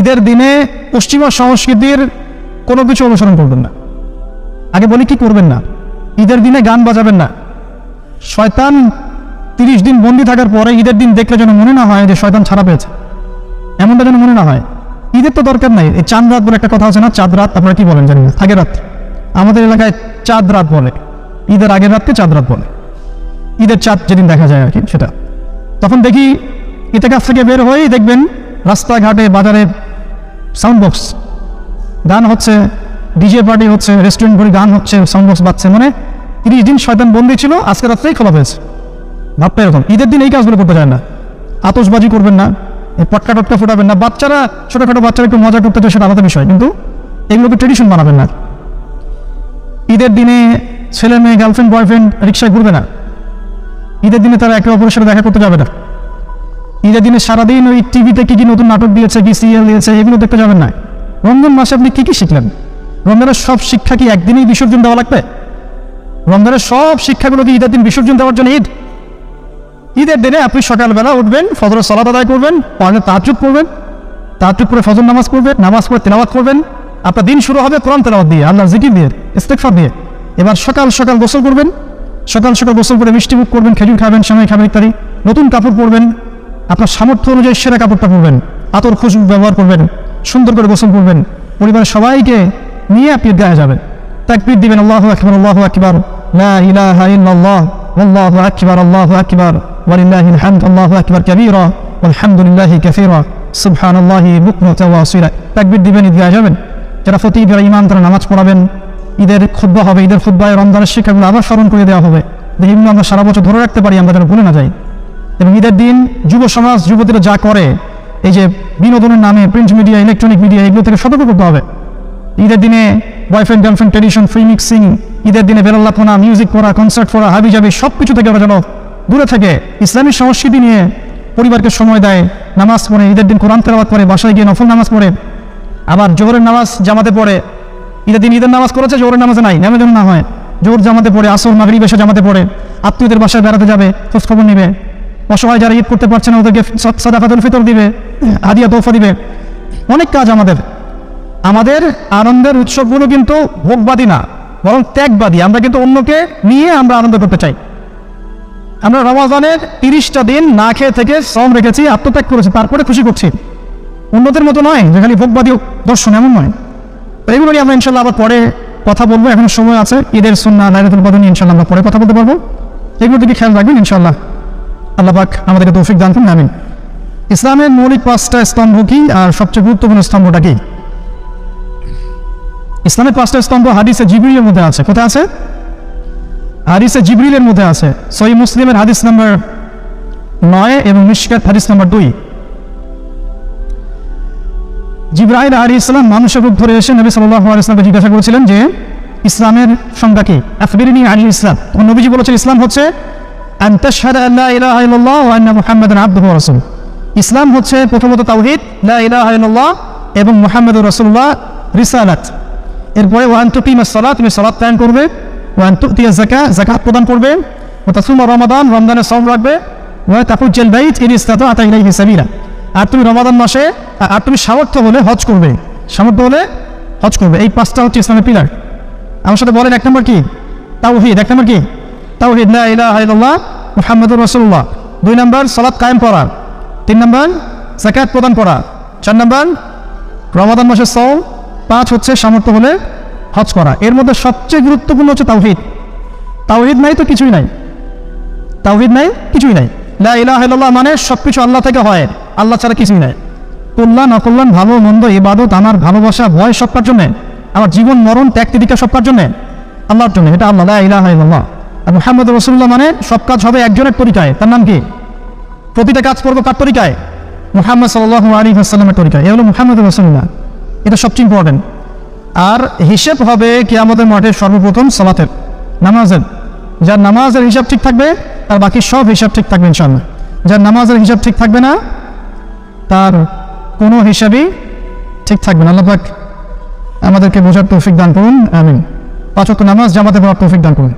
ঈদের দিনে পশ্চিমা সংস্কৃতির কোনো কিছু অনুসরণ করবেন না। আগে বলি কি করবেন না? ঈদের দিনে গান বাজাবেন না। শয়তান তিরিশ দিন বন্দি থাকার পরে ঈদের দিন দেখলে যেন মনে না হয় যে শয়তান ছাড়া পেয়েছে। এমনটা যেন মনে না হয়। ঈদের তো দরকার নাই। এই চাঁদ রাত বলে একটা কথা আছে না? চাঁদ রাত, আপনারা কি বলেন জানি না। আগের রাত। আমাদের এলাকায় চাঁদ রাত বলে। ঈদের আগের রাতকে চাঁদ রাত বলে। ঈদের চাঁদ যেদিন দেখা যায় আর কি, সেটা। তখন দেখি ইতেকাফ থেকে বের হয়েই দেখবেন রাস্তাঘাটে, বাজারে সাউন্ড বক্স গান হচ্ছে ডিজে পার্টি হচ্ছে রেস্টুরেন্ট ভরে গান হচ্ছে সাউন্ড বক্স বাজছে। মানে তিরিশ দিন শয়তান বন্দি ছিল, আজকে রাত্রেই খোলা হয়েছে। ভাবতে এরকম, ঈদের দিন এই কাজগুলো করতে চায় না। আতসবাজি করবেন না পটকা টটকা ফোটাবেন না। বাচ্চারা, ছোটোখাটো বাচ্চারা একটু মজা করতে চায়, সেটা আলাদা বিষয়। কিন্তু এগুলোকে ট্রেডিশন বানাবেন না। ঈদের দিনে ছেলে মেয়ে গার্লফ্রেন্ড বয়ফ্রেন্ড রিক্সায় ঘুরবে না। ঈদের দিনে তারা একে অপরের সাথে দেখা করতে যাবে না। ঈদের দিনে সারাদিন ওই টিভিতে কি কি নতুন নাটক দিয়েছে, কি সিরিয়াল দিয়েছে, এগুলো দেখতে যাবেন না। রমজান মাসে আপনি কি কি শিখলেন? রমজানের সব শিক্ষা কি একদিনেই বিসর্জন দেওয়া লাগবে? রমজানের সব শিক্ষাগুলো কি ঈদের দিন বিসর্জন দেওয়ার জন্য ঈদ? ঈদের দিনে আপনি সকালবেলা উঠবেন, ফজরের সলাত আদায় করবেন পরে তাজুদ করবেন তাজুদ করে ফজর নামাজ করবেন নামাজ পড়ে তেলাওয়াত করবেন। আপনার দিন শুরু হবে কোরআন তেলাওয়াত দিয়ে আল্লাহ জিকির দিয়ে ইস্তেকফার দিয়ে। এবার সকাল সকাল গোসল করবেন, সকাল সকাল গোসল করে মিষ্টি মুখ করবেন, খেজুর খাবেন সময় খাবেন ইত্যাদি। নতুন কাপড় পরবেন আপনার সামর্থ্য অনুযায়ী সেরা কাপড়টা পরবেন আতর খুশ ব্যবহার করবেন, সুন্দর করে গোসল করবেন, পরিবারের সবাইকে নিয়ে আপনি গায়ে যাবেন। তাকবির দিবেন, আল্লাহ আকবর আল্লাহ আকবর আল্লাহ আকবর আল্লাহ আকবর, ওয়ালিল্লাহিল হামদ, আল্লাহ আকবর কবিরা, আলহামদুলিল্লাহি কাসীরা, সুবহানাল্লাহি বুকনাতা ওয়া আসিরা তাকবির দিবেন, ঈদগাহে যাবেন। যারা প্রতি ঈদের ইমান তারা নামাজ পড়াবেন। ঈদের খুদ্া হবে, ঈদের খুদ্ায় রমজানের শিক্ষাগুলো আবার স্মরণ করে দেওয়া হবে। যেগুলো আমরা সারা বছর ধরে রাখতে পারি, আমরা যেন ভুলে না যাই। এবং ঈদের দিন যুব সমাজ, যুবতীরা যা করে, এই যে বিনোদনের নামে প্রিন্ট মিডিয়া ইলেকট্রনিক মিডিয়া এগুলো থেকে সতর্ক করতে হবে। ঈদের দিনে boyfriend girlfriend tradition free mixing ঈদের দিনে বেরোল্লাপনা মিউজিক করা কনসার্ট করা হাবি যাবি সব কিছু থেকে ওরা যেন দূরে থাকে ইসলামী সংস্কৃতি নিয়ে পরিবারকে সময় দেয়, নামাজ পড়ে, ঈদের দিন কোরআন তেলাওয়াত করে, বাসায় গিয়ে নফল নামাজ পড়ে। আবার জোহরের নামাজ জামাতে পড়ে। ঈদের দিন ঈদের নামাজ করেছে জোহরের নামাজে নাই, নামে যেন না হয়। জোর জামাতে পড়ে, আসর মাগরি বেশে জামাতে পড়ে। আত্মীয়দের বাসায় বেড়াতে যাবে, খোঁজখবর নেবে। অসহায় যারা ঈদ করতে পারছে না, ওদেরকে সাদাফাতুল ফিতর দিবে, হাদিয়া তোফা দিবে। অনেক কাজ আমাদের। আমাদের আনন্দের উৎসবগুলো কিন্তু ভোগবাদী না, বরং ত্যাগবাদী। আমরা কিন্তু অন্যকে নিয়ে আমরা আনন্দ করতে চাই। আমরা রমাজানের তিরিশটা দিন না খেয়ে থেকে শ্রম রেখেছি, আত্মত্যাগ করেছি, তারপরে খুশি করছি। অন্যদের মতো নয় যে খালি ভোগবাদী দর্শন এমন নয়। তো এগুলো নিয়ে আমরা ইনশাল্লাহ আবার পরে কথা বলব। এখন সময় আছে, ঈদের সন্না লাইলাতুল কদর নিয়ে ইনশাল্লাহ আমরা পরে কথা বলতে পারব। এগুলো দিকে খেয়াল রাখবেন ইনশাল্লাহ। আল্লাহ পাক আমাদেরকে তৌফিক দান করুন, আমিন। ইসলামের মৌলিক পাঁচটা স্তম্ভ কি আর সবচেয়ে গুরুত্বপূর্ণ স্তম্ভটা কি? ইসলামের পাঁচটা স্তম্ভ হাদিসে জিবরিলের মধ্যে আছে। কোথায় আছে? হাদিসে জিবরিলের মধ্যে আছে। সহি মুসলিমের হাদিস নাম্বার নয় এবং মিশকাত হাদিস নাম্বার দুই। জিব্রাহিল আলী ইসলাম মানুষের রূপ ধরে এসে নবী সাল্লাহ ইসলামকে জিজ্ঞাসা করেছিলেন যে, ইসলামের সংজ্ঞা কি? আফবিরিনী আলী ইসলাম। নবীজি বলেছেন ইসলাম হচ্ছে ইসলাম হচ্ছে প্রথমত তাওহীদ, লা এবং মুহাম্মাদুর রাসূলুল্লাহ, রিসালাত। এরপরে ওয়ান তুকিমাস সালাত তুমি সালাত কায়েম করবে। ওয়ান তুতিয়া যাকাত যাকাত প্রদান করবে। ওয়া তাসুমা রমাদান, রমজানের সওম রাখবে। ওয়া তাকুজ্জাল বাইত ইন ইসতাতা ইলাইহি সাবিলা। আর তুমি রমাদান মাসে, আর তুমি সামর্থ্য হলে হজ করবে। সামর্থ্য হলে হজ করবে। এই পাঁচটা হচ্ছে ইসলামের পিলার আমার সাথে বলেন, এক নম্বর কি? তাওহীদ, এক নম্বর কি? তাওহীদ, লা ইলাহা ইল্লাল্লাহ, মুহাম্মাদুর রাসূলুল্লাহ। দুই নম্বর, সালাত কায়েম করা তিন নম্বর, যাকাত প্রদান করা চার নম্বর, রমাদান মাসের সওম পাঁচ হচ্ছে সামর্থ্য হলে হজ করা। এর মধ্যে সবচেয়ে গুরুত্বপূর্ণ হচ্ছে তাওহিদ। তাওহিদ নাই তো কিছুই নাই। তাওহীদ নাই, কিছুই নাই। লা ইলাহা ইল্লাল্লাহ মানে সবকিছু আল্লাহ থেকে হয়। আল্লাহ ছাড়া কিছুই নাই। কল্যাণ, অকল্যাণ, ভালো, মন্দ, ইবাদত, আমার ভালোবাসা, ভয় সব কার জন্যে, আমার জীবন, মরণ ত্যাগ তিদিকা সব কার জন্যে, আল্লাহর জন্য, এটা আল্লাহ। ইলাহা ইল্লাল্লাহ। আর মুহাম্মদ রসুল্লাহ মানে সব কাজ হবে একজনের তরিকায়। তার নাম কি? প্রতিটা কাজ করব কার তরিকায়? মুহাম্মদ সাল্লাহ আলী আসসালামের তরিকায়। এ হলো মুহাম্মদ রসুল্লাহ এটা সবচেয়ে ইম্পর্টেন্ট আর হিসেব হবে কি আমাদের মাঠে সর্বপ্রথম সালাতের, নামাজের। যার নামাজের হিসাব ঠিক থাকবে আর বাকি সব হিসাব ঠিক থাকবে ইনশাল্লাহ যার নামাজের হিসাব ঠিক থাকবে না, তার কোনো হিসাবই ঠিক থাকবে না। আল্লাহ আমাদেরকে বোঝার তৌফিক দান করুন, আমিন। পাঁচক নামাজ জামাতে পড়ার তৌফিক দান করুন।